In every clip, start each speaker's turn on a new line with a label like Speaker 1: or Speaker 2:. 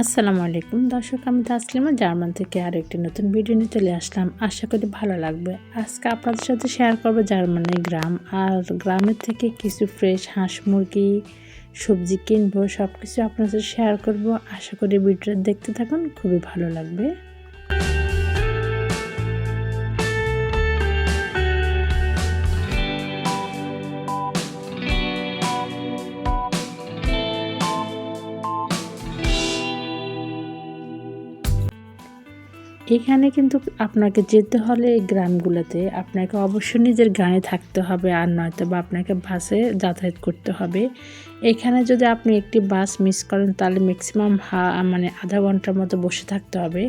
Speaker 1: আসসালামু আলাইকুম। দর্শক, আমি তাসলিমা। জার্মান থেকে আরও একটি নতুন ভিডিও নিয়ে চলে আসলাম। আশা করি ভালো লাগবে। আজকে আপনাদের সাথে শেয়ার করব জার্মানির গ্রাম। আর গ্রামের থেকে কিছু ফ্রেশ হাঁস, মুরগি, সবজি কিনবো সব কিছু আপনার সাথে শেয়ার করব। আশা করি ভিডিওটা দেখতে থাকুন। খুবই ভালো লাগবে। এখানে কিন্তু আপনাকে যেতে হলে এই গ্রামগুলোতে আপনাকে অবশ্যই নিজের গাড়ি থাকতে হবে আর নয়তো বা আপনাকে বাসে যাতায়াত করতে হবে। এখানে যদি আপনি একটি বাস মিস করেন তাহলে ম্যাক্সিমাম হা মানে আধা ঘণ্টার মতো বসে থাকতে হবে।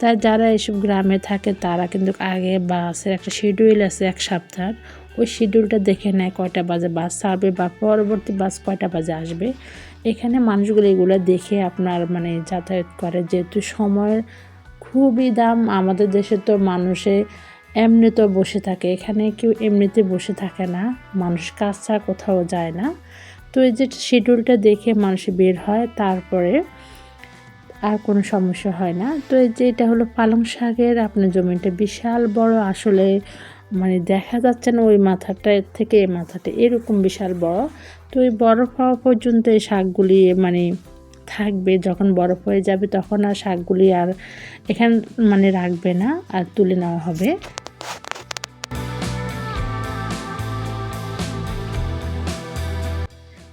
Speaker 1: তাই যারা এসব গ্রামে থাকে তারা কিন্তু আগে বাসের একটা শিডিউল আছে এক সপ্তাহ। ওই শিডিউলটা দেখে নেয় কয়টা বাজে বাস ছাড়বে বা পরবর্তী বাস কয়টা বাজে আসবে। এখানে মানুষগুলো এগুলো দেখে আপনার মানে যাতায়াত করে। যেহেতু সময়ের খুবই দাম। আমাদের দেশে তো মানুষে এমনি তো বসে থাকে। এখানে কেউ এমনিতে বসে থাকে না। মানুষ কাজ ছাড়া কোথাও যায় না। তো এই যে শিডিউলটা দেখে মানুষ বের হয়, তারপরে আর কোনো সমস্যা হয় না। তো এই যে এটা হলো পালং শাকের, আপনার জমিটা বিশাল বড়। আসলে মানে দেখা যাচ্ছে না ওই মাথাটা থেকে এই মাথাটা। এরকম বিশাল বড়। তো এই বরফ হওয়া পর্যন্ত এই শাকগুলি মানে থাকবে, যখন বরফ হয়ে যাবে তখন আর শাকগুলি আর এখানে মানে রাখবে না আর তুলে নেওয়া হবে।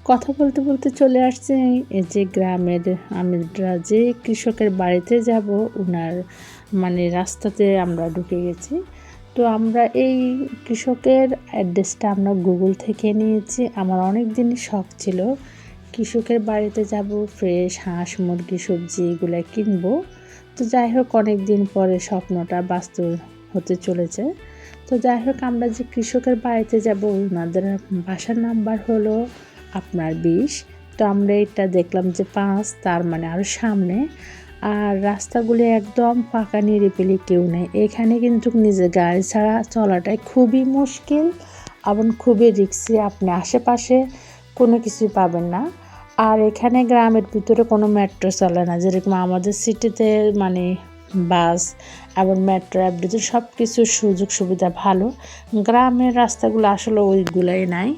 Speaker 1: কথা বলতে বলতে চলে আসছে এই যে গ্রামের, আমরা যে কৃষকের বাড়িতে যাব ওনার মানে রাস্তাতে আমরা ঢুকে গেছি। তো আমরা এই কৃষকের অ্যাড্রেসটা আমরা গুগল থেকে নিয়েছি। আমার অনেক দিনই শখ ছিল কৃষকের বাড়িতে যাব ফ্রেশ হাঁস, মুরগি, সবজি এগুলো কিনবো। তো যাই হোক অনেক দিন পরে স্বপ্নটা বাস্তব হতে চলেছে। তো যাই হোক, আমরা যে কৃষকের বাড়িতে যাব, ওনাদের বাসার নাম্বার হলো আপনার বিশ। তো আমরা এটা দেখলাম যে পাঁচ, তার মানে আরও সামনে। আর রাস্তাগুলি একদম পাকা, নিরিবিলি, কেউ নেই। এখানে কিন্তু নিজের গাড়ি ছাড়া চলাটাই খুবই মুশকিল এবং খুবই রিক্সি আপনি আশেপাশে কোনো কিছুই পাবেন না। আর এখানে গ্রামের ভিতরে কোনো মেট্রো চলে না। যেরকম আমাদের সিটিতে মানে বাস এবং মেট্রো অ্যাপডিতে সব কিছুর সুযোগ সুবিধা ভালো। গ্রামের রাস্তাগুলো আসলে ওইগুলাই নাই।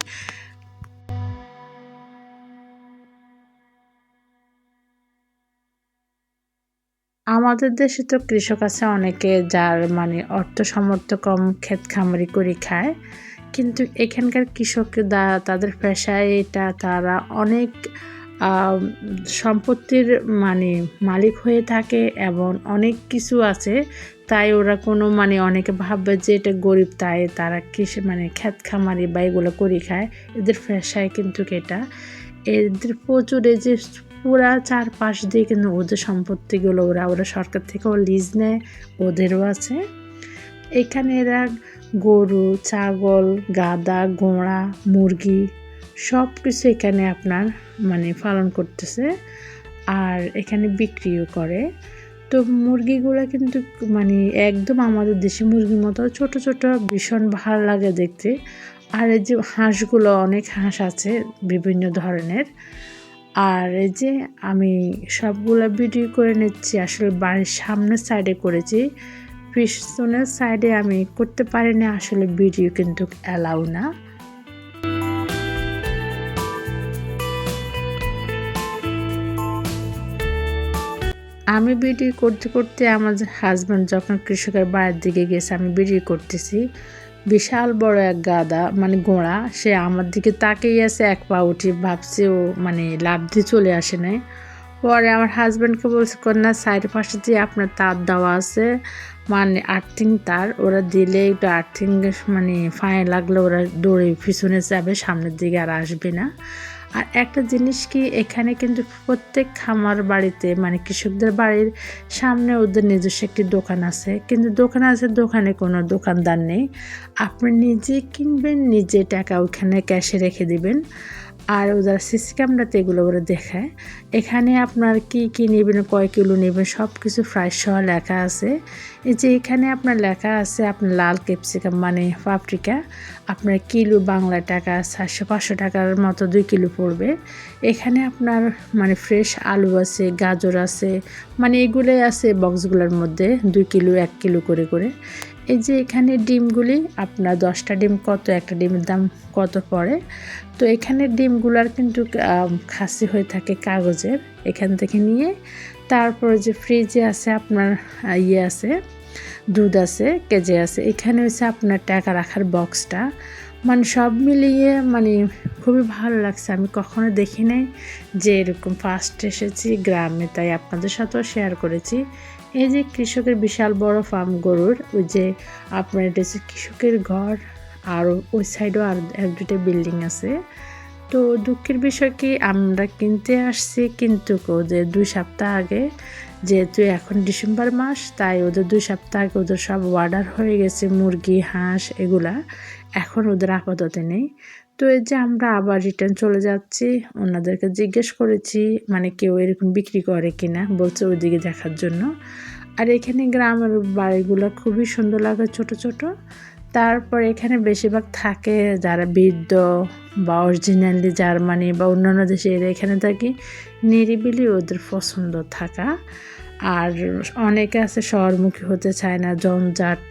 Speaker 1: আমাদের দেশে তো কৃষক আছে অনেকে যার মানে অর্থ সামর্থ্য কম, ক্ষেত খামারি করে খায়। কিন্তু এখানকার কৃষক তাদের পেশায় এটা তারা অনেক সম্পত্তির মানে মালিক হয়ে থাকে এবং অনেক কিছু আছে। তাই ওরা কোনো মানে অনেকে ভাববে যে এটা গরিব, তাই তারা কৃষি মানে খ্যাত খামারি বা এগুলো করে খায়। এদের পেশায় কিন্তু এটা। এদের প্রচুর এই যে পুরা চারপাশ দিয়ে কিন্তু ওদের সম্পত্তিগুলো ওরা ওরা সরকার থেকেও লিজ নেয়, ওদেরও আছে। এখানে এরা গরু, ছাগল, গাদা, ঘোড়া, মুরগি সব কিছু এখানে আপনার মানে পালন করতেছে আর এখানে বিক্রিও করে। তো মুরগিগুলো কিন্তু মানে একদম আমাদের দেশি মুরগির মতো ছোট ছোট ভীষণ ভালো লাগে দেখতে। আর এই যে হাঁসগুলো, অনেক হাঁস আছে বিভিন্ন ধরনের। আর এই যে আমি সবগুলো ভিডিও করে নিচ্ছি, আসলে বাড়ির সামনের সাইডে করেছি। পিছনের সাইডে আমি করতে পারি না আসলে ভিডিও কিন্তু অ্যালাউ না। আমি ভিডিও করতে করতে আমার হাজব্যান্ড যখন কৃষকের বাড়ির দিকে গেছে, আমি ভিডিও করতেছি। বিশাল বড় এক গাদা মানে গোড়া, সে আমার দিকে তাকেই আছে, এক পা উঠি ভাবছে ও মানে লাভ দিয়ে চলে আসে নাই। পরে আমার হাজব্যান্ডকে বলছে, কন্যা সাইড পাশে দিয়ে আপনার তার দেওয়া আছে মানে আর্থিং তার, ওরা দিলে একটু আর্থিং মানে ফায়ে লাগলে ওরা দৌড়ে পিছনে যাবে, সামনের দিকে আর আসবে না। আর একটা জিনিস কি, এখানে কিন্তু প্রত্যেক খামার বাড়িতে মানে কৃষকদের বাড়ির সামনে ওদের নিজস্ব একটি দোকান আছে, কিন্তু দোকান আছে, দোকানে কোনো দোকানদার নেই। আপনি নিজে কিনবেন, নিজে টাকা ওইখানে ক্যাশে রেখে দিবেন। আর ওদের সিসি ক্যামেরাতে এগুলো ওরা দেখায়। এখানে আপনার কি কি নেবেন, কয় কিলো নেবেন সব কিছু ফ্রাই সহ লেখা আছে। এই যে এখানে আপনার লেখা আছে, আপনার লাল ক্যাপসিকাম মানে পাপরিকা আপনার কিলো বাংলা টাকা, চারশো পাঁচশো টাকার মতো দুই কিলো পড়বে। এখানে আপনার মানে ফ্রেশ আলু আছে, গাজর আছে মানে এগুলোই আছে বক্সগুলোর মধ্যে, দুই কিলো, এক কিলো করে করে। এই যে এখানে ডিমগুলি, আপনার দশটা ডিম কত, একটা ডিমের দাম কত পড়ে? তো এখানে ডিমগুলার কিন্তু খাসি হয়ে থাকে কাগজের, এখান থেকে নিয়ে তারপরে যে ফ্রিজে আছে আপনার ইয়ে আছে, দুধ আছে, কেজে আছে, এখানে হচ্ছে আপনার টাকা রাখার বক্সটা। মানে সব মিলিয়ে মানে খুবই ভালো লাগছে, আমি কখনো দেখি নাই যে এরকম ফার্স্ট এসেছি গ্রামে, তাই আপনাদের সাথেও শেয়ার করেছি। এই যে কৃষকের বিশাল বড় ফার্ম গরুর, ওই যে আপনার এটা হচ্ছে কৃষকের ঘর, আর ওই সাইডেও আর এক দুটো বিল্ডিং আছে। তো দুঃখের বিষয় কি, আমরা কিনতে আসছি কিন্তু ওদের দুই সপ্তাহ আগে, যেহেতু এখন ডিসেম্বর মাস, তাই ওদের দুই সপ্তাহ আগে ওদের সব অর্ডার হয়ে গেছে, মুরগি, হাঁস, এগুলা। এখন ওদের আপাতত নেই। তো এই যে আমরা আবার রিটার্ন চলে যাচ্ছি ওনাদেরকে জিজ্ঞেস করেছি মানে কেউ এরকম বিক্রি করে কিনা, বলছে ওইদিকে দেখার জন্য। আর এখানে গ্রামের বাড়িগুলো খুবই সুন্দর লাগে, ছোট ছোট। তারপর এখানে বেশিরভাগ থাকে যারা বৃদ্ধ বা অরিজিনালি জার্মানি বা অন্যান্য দেশে এরা এখানে থাকি, নিরিবিলি ওদের পছন্দ থাকা। আর অনেকে আছে শহরমুখী হতে চায় না জঞ্জাট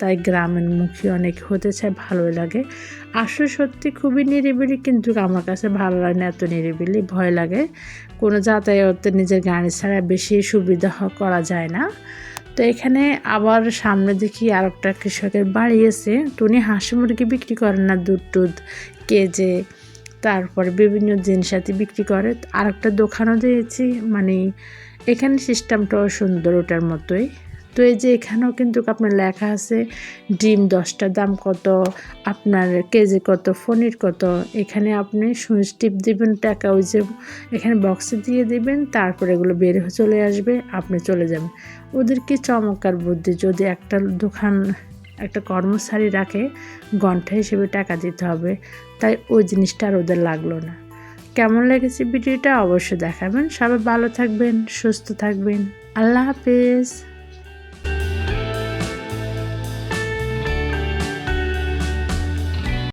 Speaker 1: তাই গ্রামের মুখী অনেক হতে চায়, ভালোই লাগে। আসলে সত্যি খুবই নিরিবিলি, কিন্তু আমার কাছে ভালো লাগে না, এত নিরিবিলি, ভয় লাগে। কোনো যাতায়াতে নিজের গাড়ি ছাড়া বেশি সুবিধা করা যায় না। তো এখানে আবার সামনে দেখি আর একটা কৃষকের বাড়ি আছে। তো উনি হাঁস মুরগি বিক্রি করেন না, দুধ টুধ, কেজে। তারপরে বিভিন্ন জিনিসাতি বিক্রি করে। আর একটা দোকানও দিয়েছি মানে এখানে সিস্টেমটাও সুন্দর ওটার মতোই। তো এই যে এখানেও কিন্তু আপনার লেখা আছে, ডিম দশটার দাম কত, আপনার কেজি কত, পনির কত, এখানে আপনি সুইচ টিপ দিবেন, টাকা ওই যে এখানে বক্সে দিয়ে দিবেন, তারপর এগুলো বের হয়ে চলে আসবে, আপনি চলে যাবেন। ওদের কি চমৎকার বুদ্ধি, যদি একটা দোকান, একটা কর্মচারী রাখে, ঘণ্টা হিসেবে টাকা দিতে হবে, তাই ওই জিনিসটা আর ওদের লাগল না। কেমন লেগেছে ভিডিওটা অবশ্যই দেখাবেন। সবাই ভালো থাকবেন, সুস্থ থাকবেন। আল্লাহ হাফেজ।